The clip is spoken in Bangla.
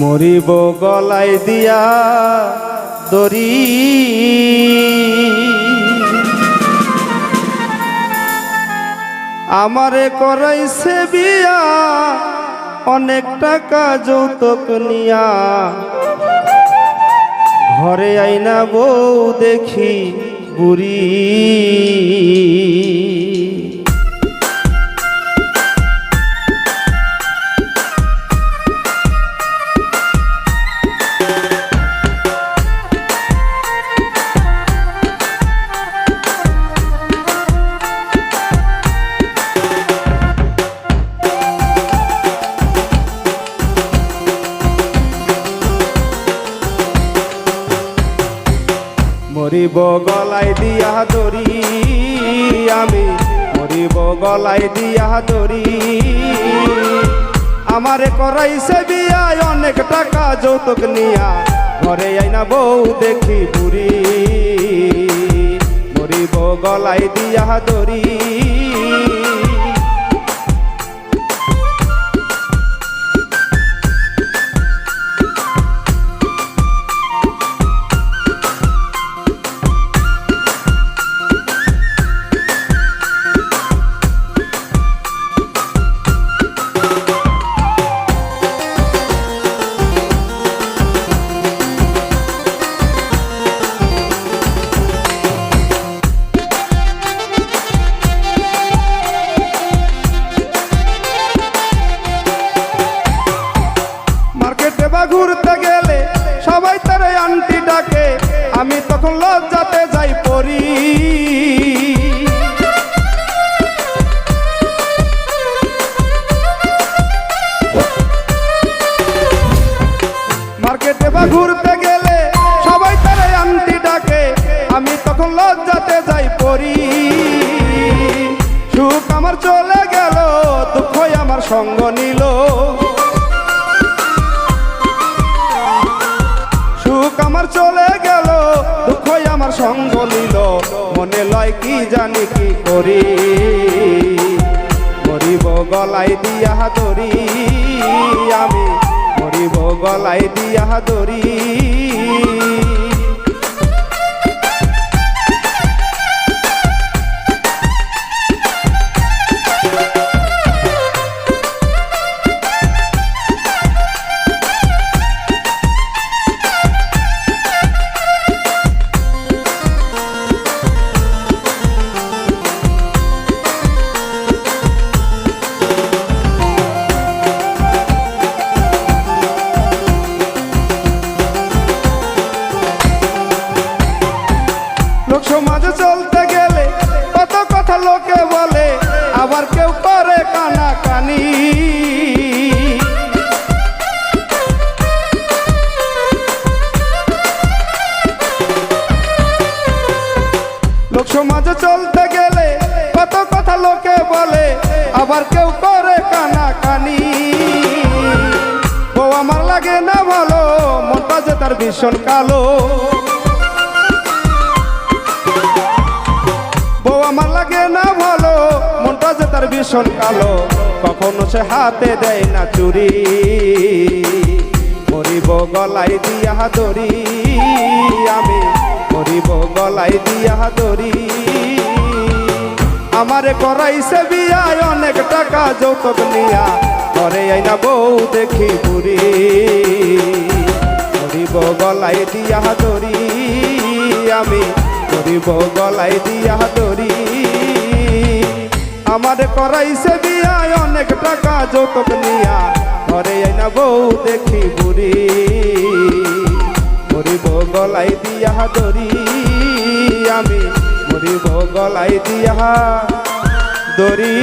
মরিব গলাই দিয়া দড়ি। আমারে করাইছে বিয়া, অনেক টাকা যৌতুক নিয়া। ঘরে আইনা বউ দেখি বুড়ি। মরিব গলাই দিয়া দরি আমি মরিব গলাই দিয়া দড়ি। আমারে করাইছে বিয়ায় অনেক টাকা যৌতুক নিয়া, ঘরে আইনা বউ দেখি বুড়ি। মরিব গলাই দিয়া দড়ি আমি তখন লজ্জাতে যাই পড়ি। মার্কেটে বা ঘুরতে গেলে সবাই তার আন্টি ডাকে, আমি তখন লজ্জাতে যাই পড়ি। সুখ আমার চলে গেল, দুঃখই আমার সঙ্গ সঙ্গ নিল। মনে লয় কি জানি কি করি। মরিব গলাই দিয়া দড়ি। আমি মরিব গলাই দিয়া দড়ি। লোক সমাজে চলতে গেলে কত কথা লোকে বলে, আবার কেউ করে কানা কানি লোক সমাজে চলতে গেলে কত কথা লোকে বলে, আবার কেউ করে কানা কানি ও আমার লাগে না ভালো, মনটা যে তার ভীষণ কালো। ভীষণ কালো, কখনো সে হাতে দেয় না চুরি। মরিব গলাই দিয়া দড়ি আমি মরিব গলাই দিয়া দড়ি আমারে করাইছে বিয়ায় অনেক টাকা যৌতুক নিয়া, ঘরে আইনা বউ দেখি বুড়ি। মরিব গলাই দিয়া দড়ি আমি মরিব গলাই দিয়া দড়ি আমার করাইছে বিয়ায় অনেক টাকা যৌতুক নিয়া। ঘরে আইনা বউ দেখি বুড়ি। মরিব গলাই দিয়া দরি আমি মরিব গলাই দিয়া দড়ি।